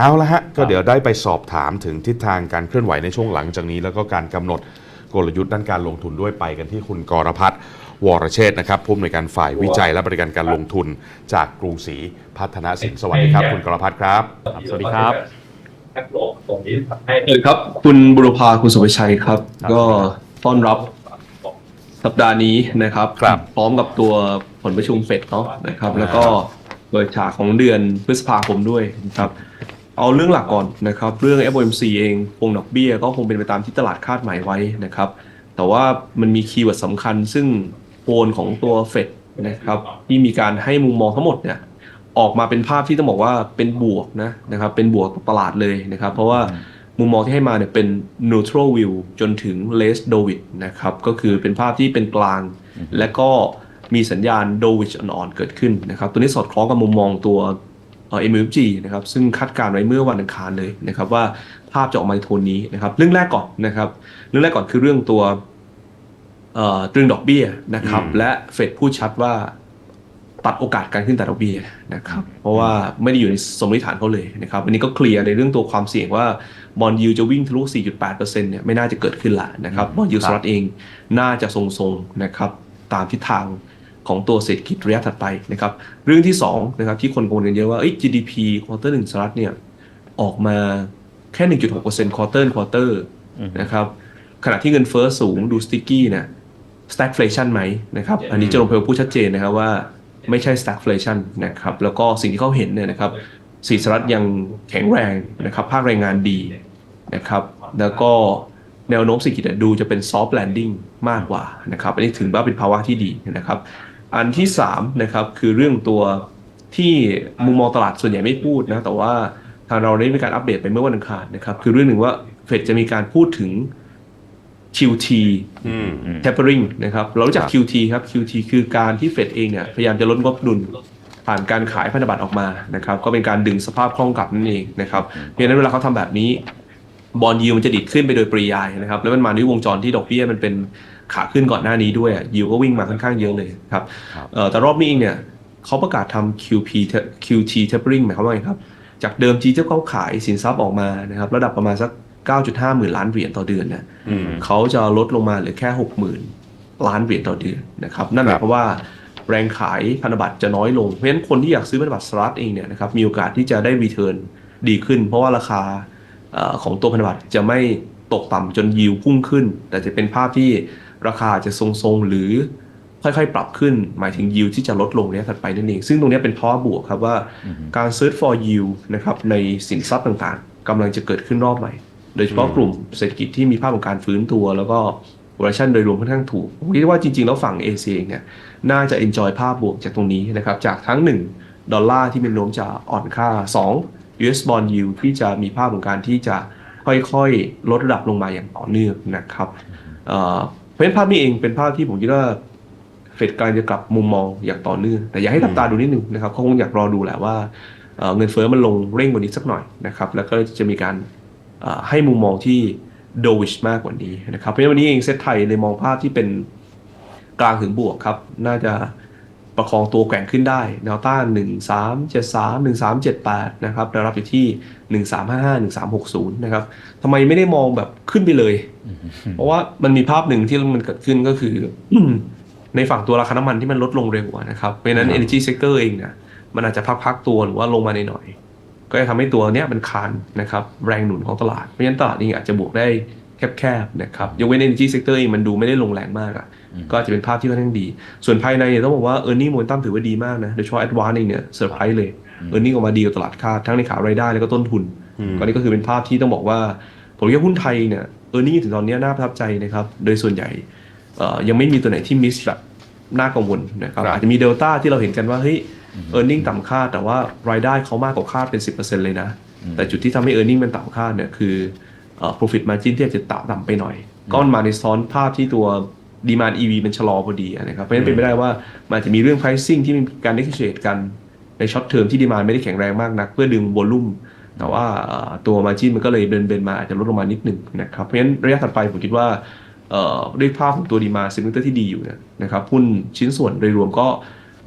เอาละฮะ ก็เดี๋ยวได้ไปสอบถามถึงทิศทางการเคลื่อนไหวในช่วงหลังจากนี้ แล้วก็การกำหนดกลยุทธ์ด้านการลงทุนด้วยไปกันที่คุณกรพัฒน์วรเชษฐ์นะครับผู้อำนวยการฝ่ายวิจัยและบริการการลงทุนจากกรุงศรีพัฒนาสินสวัสดีครับ คุณกรพัฒน์ครับครับสวัสดีครับนักโลกตรงนี้ทำให้สวัสดีครับ คุณบุรพาคุณสุวิชัยครับครับ ก็ต้อนรับสัปดาห์นี้นะครับครับ พร้อมกับตัวผลประชุมเฟดเนาะนะครับ แล้วก็เปิดฉากของเดือนพฤษภาคมด้วยนะครับ เอาเรื่องหลักก่อนนะครับเรื่อง FOMC เองคงดอกเบี้ยก็คงเป็นไปตามที่ตลาดคาดหมายไว้นะครับแต่ว่ามันมีคีย์เวิร์ดสำคัญ ซึ่งโพลของตัวเฟดนะครับที่มีการให้มุมมองทั้งหมดเนี่ยออกมาเป็นภาพที่ต้องบอกว่าเป็นบวกนะนะครับเป็นบวกต่อตลาดเลยนะครับเพราะว่ามุมมองที่ให้มาเนี่ยเป็น neutral view จนถึง less dovish นะครับก็คือเป็นภาพที่เป็นกลาง และก็มีสัญญาณ dovish อ่อนๆเกิดขึ้นนะครับตัวนี้สอดคล้องกับมุมมองตัว เอ่อ MUFG นะครับซึ่งคาดการณ์ไว้เมื่อวันอังคารเลยนะครับว่าภาพจะออกมาในโทนนี้นะครับเรื่องแรกก่อนนะครับเรื่องแรกก่อนคือเรื่องตัวเอ่อตรึงดอกเบี้ยนะครับอืมและเฟดพูดชัดว่าตัดโอกาสการขึ้นแต่ดอกเบี้ยนะครับเพราะว่าไม่ได้อยู่ในสมมติฐานเขาเลยนะครับอันนี้ก็เคลียร์ในเรื่องตัวความเสี่ยงว่าบอลยูจะวิ่งทะลุ 4.8%เนี่ยไม่น่าจะเกิดขึ้นละนะครับบอลยูสหรัฐเองน่าจะทรงๆนะครับตามทิศทาง ของตัวเศรษฐกิจระยะถัดไปนะครับเรื่องที่2นะครับที่คนกังวลกันเยอะว่าเอ้ย GDP ควอเตอร์หนึ่งสหรัฐเนี่ยออกมาแค่ 1.6%ควอเตอร์ควอเตอร์นะครับขณะที่เงินเฟ้อสูงดูสติ๊กกี้เนี่ย stagflation ไหมนะครับอันนี้เจอร์มเพลพูดชัดเจนนะครับว่าไม่ใช่ stagflation นะครับแล้วก็สิ่งที่เขาเห็นเนี่ยนะครับสีสหรัฐยังแข็งแรงนะครับภาคแรงงานดีนะครับแล้วก็แนวโน้มเศรษฐกิจดูจะเป็น soft landing มากกว่านะครับอันนี้ถือว่าเป็นภาวะที่ดีนะครับ อันที่3นะครับคือเรื่องตัวที่มุมมองตลาดส่วนใหญ่ไม่พูดนะแต่ว่าทางเราได้มีการอัปเดตไปเมื่อวันอังคารนะครับ คือเรื่องหนึ่งว่าเฟดจะมีการพูดถึง QT อืม tapering นะครับ เรารู้จัก QT ครับ QT คือการที่เฟดเองเนี่ยพยายามจะลดงบดุลผ่านการขายพันธบัตรออกมานะครับ ก็เป็นการดึงสภาพคล่องกลับนั่นเองนะครับ เพราะฉะนั้นเวลาเขาทำแบบนี้บอลยิวมันจะดิดขึ้นไปโดยปริยายนะครับ แล้วมันมาด้วยวงจรที่ดอกเบี้ยมันเป็น ขาขึ้นก่อนหน้านี้ด้วยยิวก็วิ่งมาค่อนข้างเยอะเลยครับครับเอ่อแต่รอบนี้เองเนี่ยเขาประกาศทำ QP QT tapering หมายความว่าไงครับ จากเดิมทีที่เขาขายสินทรัพย์ออกมานะครับระดับประมาณสัก 9.5 หมื่นล้านเหรียญต่อเดือนเนี่ยอืมเขาจะลดลงมาเหลือแค่ 60,000 ล้านเหรียญต่อเดือนนะครับนั่นหครัมายบความว่าแรงขายพันธบัตรจะน้อยลง เพราะฉะนั้นคนที่อยากซื้อพันธบัตรสหรัฐเองเนี่ยนะครับมีโอกาสที่จะได้รีเทิร์นดีขึ้น เพราะว่าราคาเอ่อของตัวพันธบัตรจะไม่ตกต่ำจนยิวพุ่งขึ้น แต่จะเป็นภาพที่ ราคาจะทรงๆ หรือค่อยๆ ปรับขึ้น หมายถึงยิวที่จะลดลงในระยะถัดไปนั่นเอง ซึ่งตรงเนี้ยเป็นภาวะบวกครับว่าการ search for yield นะครับในสินทรัพย์ต่างๆกำลังจะเกิดขึ้นรอบใหม่ โดยเฉพาะกลุ่มเศรษฐกิจที่มีภาพของการฟื้นตัว แล้วก็ valuation โดยรวมค่อนข้างถูกผมคิดว่าจริงๆ แล้วฝั่งเอเชียเนี่ยน่าจะ enjoy ภาพบวกจากตรงนี้นะครับจากทั้ง 1 ดอลลาร์ที่มีแนวโน้มจะอ่อนค่า 2 US bond yield ที่จะมีภาพของการที่จะค่อยๆ ลดระดับลงมาอย่างต่อเนื่องนะครับเอ่อเพ ราะฉะนั้นภาพนี้เองเป็นภาพที่ผมคิดว่าเฟดกำลังจะกลับมุมมองอย่างต่อเนื่อง แต่อยากให้ทับตาดูนิดนึงนะครับเขาคงอยากรอดูแหละว่าเอ่อเงินเฟ้อมันลงเร่งกว่านี้สักหน่อยนะครับ แล้วก็จะมีการให้มุมมองที่โดวิชมากกว่านี้นะครับ เพราะฉะนั้นวันนี้เองเซตไทยเลยมองภาพที่เป็นกลางถึงบวกครับ น่าจะ ประคองตัวแกว่งขึ้นได้ แนวต้าน 1 3 7 3 1 3 7 8 นะครับแนวรับอยู่ที่ 1 3 5 5 1 3 6 0 นะครับทำไมไม่ได้มองแบบขึ้นไปเลย เพราะว่ามันมีภาพหนึ่งที่มันเกิดขึ้นก็คือในฝั่งตัวราคาน้ำมันที่มันลดลงเร็วอะนะครับเพราะฉะนั้น energy sector เองเนี่ยมันอาจจะพักๆตัวหรือว่าลงมาในหน่อยๆก็จะทำให้ตัวเนี้ยมันคานนะครับแรงหนุนของตลาดเพราะฉะนั้นตลาดเองอาจจะบวกได้ แคบๆนะครับยกเว้น energy sector เองมันดูไม่ได้ลงแรงมากอะก็อาจจะเป็นภาพที่ค่อนข้างดี ส่วนภายในเนี่ยต้องบอกว่า earning momentum ถือว่าดีมากนะโดยเฉพาะ advance เองเนี่ยเซอร์ไพรส์เลย earning ออกมาดีกว่าตลาดคาดทั้งในขารายได้แล้วก็ต้นทุนอืมก็นี่ก็คือเป็นภาพที่ต้องบอกว่าผมคิดว่าหุ้นไทยเนี่ยเออร์เน็งถึงตอนเนี้ยน่าประทับใจนะครับ โดยส่วนใหญ่เอ่อยังไม่มีตัวไหนที่มิสแบบน่ากังวลนะครับครับอาจจะมีเดลต้าที่เราเห็นกันว่าเฮ้ยเออร์เน็งต่ำคาดแต่ว่ารายได้เขามากกว่าคาดเป็น 10%เลยนะ แต่จุดที่ทำให้เออร์เน็งมันต่ำคาดเนี่ยคือเอ่อ profit margin ที่อาจจะต่ำต่ำไปหน่อยก็มันมาในซ้อนภาพที่ตัวดีมาน EV มันชะลอพอดีนะครับ เพราะฉะนั้นเป็นไปได้ว่ามันอาจจะมีเรื่อง pricing ที่มีการ negotiate กันในช็อตเทอมที่ดีมานไม่ได้แข็งแรงมากนัก เพื่อดึงวอลลุ่มแต่ว่าเอ่อตัวมาจินมันก็เลยเบนเบนมาอาจจะลดลงมานิดหนึ่งนะครับ เพราะฉะนั้นระยะถัดไปผมคิดว่าเอ่อด้วยภาพของตัวดีมาซิมเตอร์ที่ดีอยู่เนยนะครับหุ้นชิ้นส่วนโดยรวมก็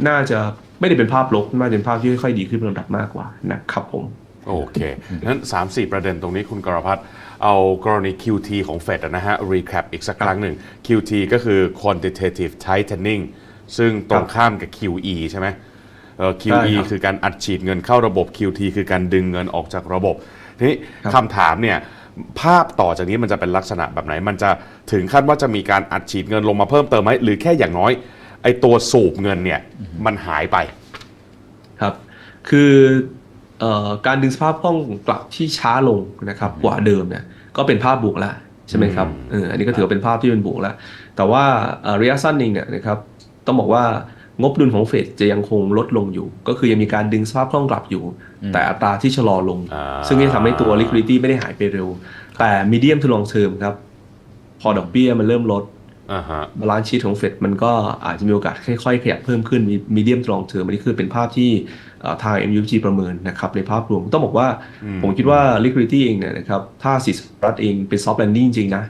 น่าจะไม่ได้เป็นภาพลบน่าจะเป็นภาพที่ค่อยๆดีขึ้นเป็นลำดับมากกว่านะครับผม โอเคนั้น3 4 ประเด็นตรงนี้คุณกรพัฒน์ เอากรณี QT ของเฟดนะฮะ recap อีกสักครั้งหนึ่ง QT ก็คือ quantitative tightening ซึ่งตรงข้ามกับ QE ใช่ไหมเอ่อใช่ QE ครับคือการอัดฉีดเงินเข้าระบบ QT คือการดึงเงินออกจากระบบ ทีนี้ครับคำถามเนี่ยภาพต่อจากนี้มันจะเป็นลักษณะแบบไหน มันจะถึงขั้นว่าจะมีการอัดฉีดเงินลงมาเพิ่มเติมไหมหรือแค่อย่างน้อย ไอตัวสูบเงินเนี่ยมันหายไป ครับ คือเอ่อ การดึงสภาพคล่องกลับที่ช้าลงนะครับกว่าเดิมเนี่ยก็เป็นภาพบวกแล้วใช่ไหมครับเอออันนี้ก็ถือว่าเป็นภาพที่เป็นบวกแล้ว แต่ว่าเอ่อระยะสั้นเองเนี่ยนะครับต้องบอกว่างบดุลของเฟดจะยังคงลดลงอยู่ ก็คือยังมีการดึงสภาพคล่องกลับอยู่ แต่อัตราที่ชะลอลงอ่าซึ่งจะทำให้ตัว liquidity ไม่ได้หายไปเร็ว แต่ medium to long term ครับ พอดอกเบี้ยมันเริ่มลดอ่าฮะ บาลานซ์ชีตของเฟดมันก็อาจจะมีโอกาสค่อยๆ ขยับเพิ่มขึ้นมีมีเดียมตรองเทอมอันนี้คือเป็นภาพที่เอ่อทาง MUFG ประเมินนะครับในภาพรวมต้องบอกว่าอืมผมคิดว่า liquidity เองเนี่ยนะครับถ้าสิสรัฐเองเป็น soft landing จริงๆนะ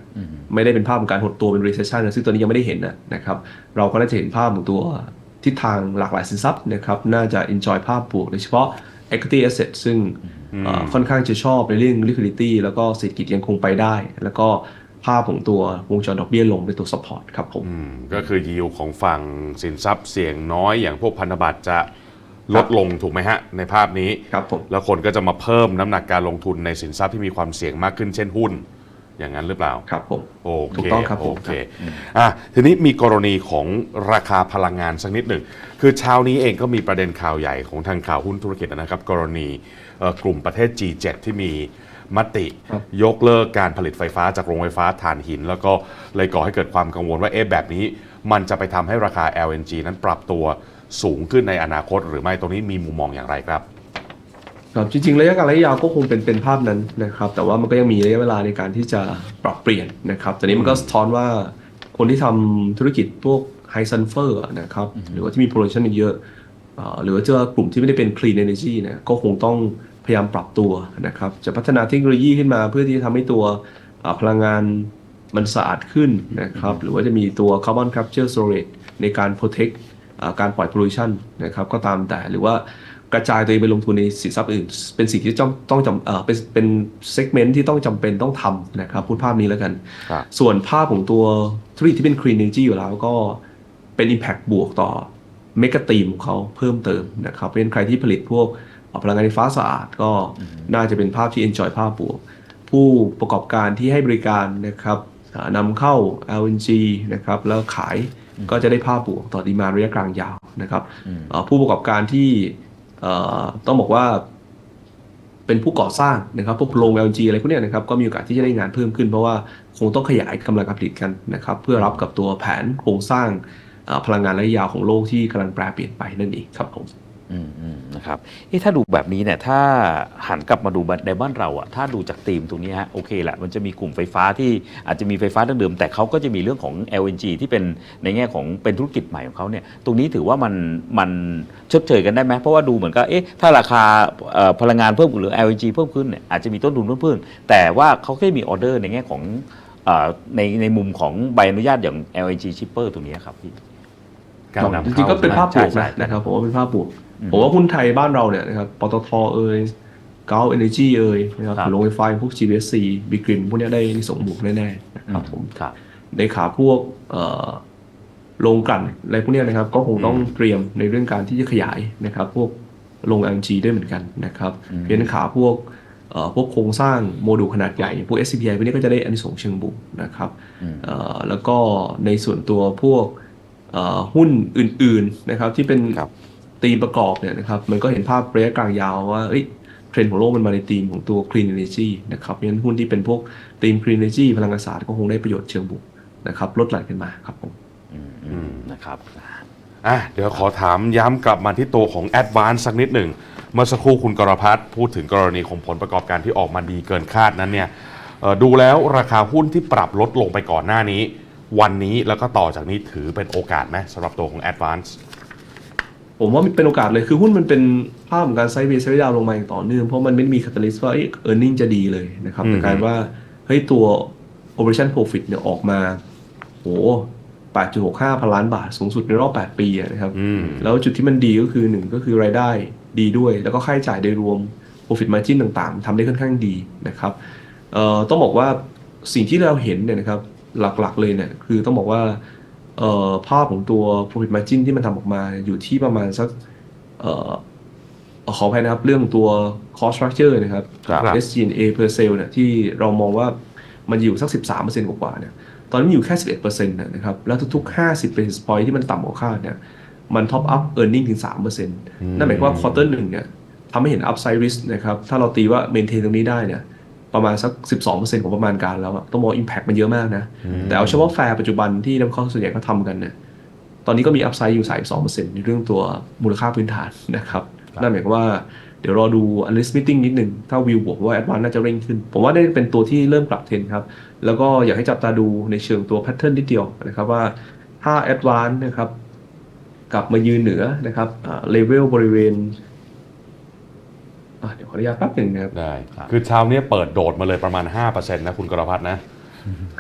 ไม่ได้เป็นภาพของการหดตัวเป็น recession นะซึ่งตัวนี้ยังไม่ได้เห็นนะนะครับเราก็น่าจะเห็นภาพของตัวทิศทางหลากหลายสินทรัพย์นะครับน่าจะ enjoy ภาพบวกโดยเฉพาะ equity asset ซึ่งเอ่อค่อนข้างจะชอบในเรื่อง liquidity แล้วก็เศรษฐกิจยังคงไปได้ แล้วก็ ภาพของตัววงจรดอกเบี้ยลงเป็นตัว support ครับผมอืมก็คือยิวของฝั่งสินทรัพย์เสี่ยงน้อยอย่างพวกพันธบัตรจะลดลงถูกไหมฮะ ในภาพนี้ครับผมแล้วคนก็จะมาเพิ่มน้ำหนักการลงทุนในสินทรัพย์ที่มีความเสี่ยงมากขึ้นเช่นหุ้น อย่างนั้นหรือเปล่าครับผมโอเคถูกต้องครับผมโอเคอะทีนี้มีกรณีของราคาพลังงานสักนิดหนึ่งคือเช้านี้เองก็มีประเด็นข่าวใหญ่ของทางข่าวหุ้นธุรกิจนะครับ กรณีเอ่อกลุ่มประเทศ G7 ที่มี มติครับยกเลิกการผลิตไฟฟ้าจากโรงไฟฟ้าถ่านหิน แล้วก็เลยก่อให้เกิดความกังวลว่าเอ๊ะแบบนี้ มันจะไปทำให้ราคา LNG นั้นปรับตัวสูงขึ้นในอนาคต หรือไม่ตรงนี้มีมุมมองอย่างไรครับครับจริงๆระยะกลางระยะยาวก็คงเป็นเป็นภาพนั้นนะครับ แต่ว่ามันก็ยังมีระยะเวลาในการที่จะปรับเปลี่ยนนะครับแต่นี้มันก็สะท้อนว่าคนที่ทำธุรกิจพวกไฮซันเฟอร์นะครับหรือว่าที่มี pollution เยอะเอ่อหรือว่าเจอกลุ่มที่ไม่ได้เป็น clean energy เนี่ยก็คงต้อง พยายามปรับตัวนะครับ จะพัฒนาเทคโนโลยีขึ้นมาเพื่อที่จะทำให้ตัวเอ่อพลังงานมันสะอาดขึ้นนะครับ หรือว่าจะมีตัว carbon capture storage ในการ protect อ่าการปล่อย pollution นะครับ ก็ตามแต่หรือว่ากระจายตัวเองไปลงทุนในสินทรัพย์อื่น เป็นสิ่งที่ต้องต้องจำเอ่อเป็นเป็นเซกเมนต์ที่ต้องจำเป็นต้องทำนะครับ พูดภาพนี้แล้วกันครับส่วนภาพของตัวธุรกิจที่เป็น clean energy อยู่แล้วก็เป็น impact บวกต่อเมกะตีมของเขาเพิ่มเติมนะครับ เพราะฉะนั้นใครที่ผลิตพวก พลังงานไฟฟ้าสะอาดก็น่าจะเป็นภาพที่ enjoy ภาพบวก ผู้ประกอบการที่ให้บริการนะครับอ่านำเข้า LNG นะครับแล้วขายก็จะได้ภาพบวกต่อดีมาระยะกลางยาวนะครับเอ่อผู้ประกอบการที่เอ่อต้องบอกว่าเป็นผู้ก่อสร้างนะครับพวกโรง LNG อะไรพวกเนี้ยนะครับก็มีโอกาสที่จะได้งานเพิ่มขึ้น เพราะว่าคงต้องขยายกำลังการผลิตกันนะครับเพื่อรับกับตัวแผนโครงสร้างเอ่อพลังงานระยะยาวของโลกที่กำลังแปรเปลี่ยนไปนั่นเองครับผม อืมอืมนะครับเอ๊ะถ้าดูแบบนี้เนี่ยถ้าหันกลับมาดูในบ้านเราอะถ้าดูจากธีมตรงนี้ฮะโอเคแหละมันจะมีกลุ่มไฟฟ้าที่อาจจะมีไฟฟ้าดั้งเดิม แต่เขาก็จะมีเรื่องของ LNG ที่เป็นในแง่ของเป็นธุรกิจใหม่ของเขาเนี่ยตรงนี้ถือว่ามันมันชดเชยกันได้ไหมเพราะว่าดูเหมือนกับเอ๊ะถ้าราคาเอ่อพลังงานเพิ่มขึ้นหรือ LNG เพิ่มขึ้นเนี่ยอาจจะมีต้นทุนเพิ่มขึ้นแต่ว่าเขาแค่มีออเดอร์ในแง่ของเอ่อในในมุมของใบอนุญาตอย่าง LNG shipper ตรงนี้ครับพี่การนำจเข้าริงๆก็เป็นภาพบวกใช่นะใช่นะครับผมว่าเป็นภาพบวก ผมว่าหุ้นไทยบ้านเราเนี่ยนะครับปตทเอ่ยเกาเอเนจีเอ่ยนะครับครับโรงไฟฟ้าพวก GBSC บิกริมพวกเนี้ยได้นิสงส์บวกแน่ๆนะครับผมครับในขาพวกเอ่อโรงกลั่นอะไรพวกเนี้ยนะครับ ก็คงต้องเตรียมในเรื่องการที่จะขยายนะครับ พวกโรง LNG ด้วยเหมือนกันนะครับเพราะฉะนั้นขาพวกเอ่อพวกโครงสร้างโมดูลขนาดใหญ่ พวก SCPI พวกนี้ก็จะได้อันนี้ส่งส์เชิงบวกนะครับเอ่อแล้วก็ในส่วนตัวพวกเอ่อหุ้นอื่นๆนะครับที่เป็นครับ ตีมประกอบเนี่ยนะครับมันก็เห็นภาพระยะกลางยาวว่าเทรนด์ของโลกมันมาในธีมของตัว clean energy นะครับเพราะฉะนั้นหุ้นที่เป็นพวกธีม clean energy พลังงานสะอาดก็คงได้ประโยชน์เชิงบวกนะครับลดหลขึ้นมาครับผมอืมนะครับอะเดี๋ยวขอถามย้ำกลับมาที่ตัวของ Advance สักนิดหนึ่ง เมื่อสักครู่คุณกรพัฒน์พูดถึงกรณีของผลประกอบการที่ออกมาดีเกินคาดนั้นเนี่ยดูแล้วราคาหุ้นที่ปรับลดลงไปก่อนหน้านี้ วันนี้แล้วก็ต่อจากนี้ถือเป็นโอกาสไหมสำหรับตัวของ Advance ผมว่ามันเป็นโอกาสเลยคือหุ้นมันเป็นภาพของการไซด์เวย์ไซด์ดาวลงมาอย่างต่อเนื่อง เพราะมันไม่ได้มีคาตาลิสต์ว่าเออร์เน็งจะดีเลยนะครับอืมแต่กลายว่าเฮ้ยตัว operation profit เนี่ยออกมาโห8.65พันล้านบาทสูงสุดในรอบ 8 ปีอะนะครับอืมแล้วจุดที่มันดีก็คือหนึ่งก็คือรายได้ดีด้วย แล้วก็ค่าใช้จ่ายโดยรวม profit margin ต่างๆทำได้ค่อนข้างดีนะครับเอ่อต้องบอกว่าสิ่งที่เราเห็นเนี่ยนะครับหลักๆเลยเนี่ยคือต้องบอกว่า เอ่อภาพของตัว profit margin ที่มันทำออกมาอยู่ที่ประมาณสักเอ่อขออภัยนะครับเรื่องตัว cost structure นะครับครับ SG&A per sale เนี่ยที่เรามองว่ามันอยู่สัก 13%กว่าๆเนี่ยตอนนี้มันอยู่แค่ 11%นะนะครับ แล้วทุกๆ 50 basis point ที่มันต่ำกว่าคาดเนี่ยมัน top up earning ถึง 3%นั่นหมายความว่า quarter หนึ่งเนี่ยทำให้เห็น upside risk นะครับ ถ้าเราตีว่า maintain ตรงนี้ได้เนี่ย ประมาณสัก 12%ของประมาณการแล้วอะต้องบอกว่า impact มันเยอะมากนะ แต่เอาเฉพาะแฟร์ปัจจุบันที่นักวิเคราะห์ส่วนใหญ่เขาทำกันเนี่ยตอนนี้ก็มี upside อยู่32%ในเรื่องตัวมูลค่าพื้นฐานนะครับนั่นหมายความว่าเดี๋ยวรอดู analyst meeting นิดหนึ่งถ้าวิวบอกว่า advance น่าจะเร่งขึ้น ผมว่าได้เป็นตัวที่เริ่มปรับเทรนด์ครับ แล้วก็อยากให้จับตาดูในเชิงตัว pattern นิดเดียวนะครับว่าถ้า advance นะครับกลับมายืนเหนือนะครับเลเวลบริเวณ อะเดี๋ยวขออนุญาตแป๊บหนึ่งนะครับได้ คือเช้าเนี้ยเปิดโดดมาเลยประมาณ 5%นะคุณกรพัฒน์นะ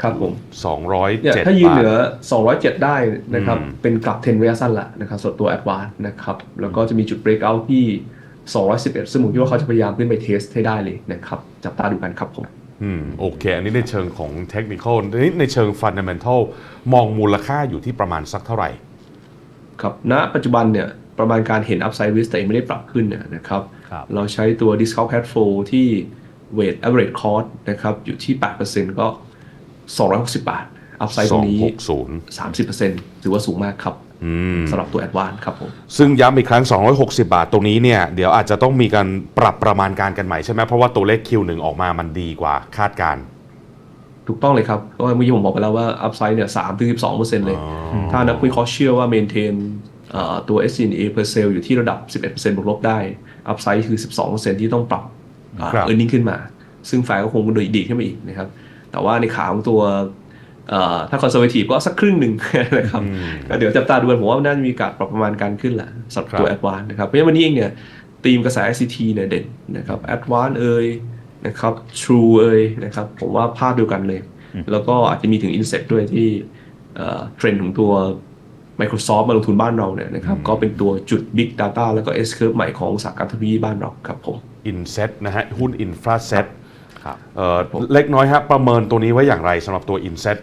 ครับผม 207เนี่ยถ้ายืนบาทเหนือ 207 ได้นะครับอืมเป็นกลับเทรนระยะสั้นละนะครับส่วนตัว Advance นะครับ แล้วก็จะมีจุด breakout ที่ 211 ซึ่งผมคิดว่าเขาจะพยายามขึ้นไปเทสให้ได้เลยนะครับ จับตาดูกันครับผมอืมโอเค อันนี้ในเชิงของเทคนิคอลนี้ในเชิงฟันเดเมนทัลมองมูลค่าอยู่ที่ประมาณสักเท่าไหร่ ครับณปัจจุบันเนี่ย ประมาณการเห็น upside risk แต่ยังไม่ได้ปรับขึ้นเนี่ยนะครับครับเราใช้ตัว discount cash flow ที่ weight average cost นะครับอยู่ที่ 8%ก็ 260 บาท upside ตรงนี้260 30%ถือว่าสูงมากครับอืมสำหรับตัว Advance ครับผมซึ่งย้ำอีกครั้ง 260 บาทตรงนี้เนี่ย เดี๋ยวอาจจะต้องมีการปรับประมาณการกันใหม่ใช่ไหมเพราะว่าตัวเลข Q1 ออกมามันดีกว่าคาดการณ์ถูกต้องเลยครับเพราะว่าเมื่อกี้ผมบอกไปแล้วว่า upside เนี่ย3ถึง12%เลยอ๋อถ้านักวิเคราะห์เชื่อว่า maintain เอ่อ ตัว SG&A per sale อยู่ที่ระดับ 11%บวกลบได้ upside คือ 12%ที่ต้องปรับอ่าครับ earning ขึ้นมา ซึ่งแฟร์ก็คงโดยดีขึ้นมาอีกนะครับ แต่ว่าในขาของตัวเอ่อถ้า conservative ก็สักครึ่งหนึ่งนะครับอืมก็เดี๋ยวจับตาดูกันผมว่าน่าจะมีการปรับประมาณการขึ้นแหละสำหรับตัวครับ Advance นะครับ เพราะฉะนั้นวันนี้เองเนี่ยทีมกระแส ICT เนี่ยเด่นนะครับ Advance เอ่ยนะครับ True เอ่ยนะครับ ผมว่าภาพเดียวกันเลย แล้วก็อาจจะมีถึง Inset ด้วยที่เอ่อเทรนด์ของตัว Microsoft มาลงทุนบ้านเราเนี่ยนะครับก็เป็นตัวจุด Big Data แล้วก็ S curve ใหม่ของอุตสาหกรรมเทคโนโลยีบ้านเราครับผมอินเซ็ตนะฮะหุ้นอินฟราเซ็ตครับเอ่อเล็กน้อยฮะประเมินตัวนี้ไว้อย่างไรสำหรับตัวอินเซ็ต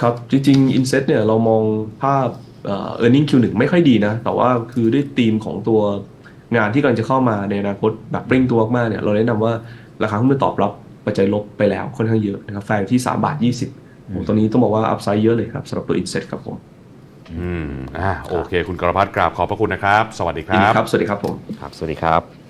ครับจริงๆ Inset เนี่ยเรามองภาพเอ่อ earning Q1 ไม่ค่อยดีนะ แต่ว่าคือด้วยธีมของตัวงานที่กำลังจะเข้ามาในอนาคตแบบเร่งตัวมากๆเนี่ยเราแนะนำว่าราคาหุ้นมันตอบรับปัจจัยลบไปแล้วค่อนข้างเยอะนะครับแฟร์อยู่ที่ 3 บาท 20 ผมตอนนี้ต้องบอกว่าอัพไซด์เยอะเลยครับสำหรับตัว Inset ครับผม อืมอ่าโอเค คุณกรพัฒน์กราบขอบพระคุณนะครับ สวัสดีคยินดีรับครับ สวัสดีครับผมครับสวัสดีครับ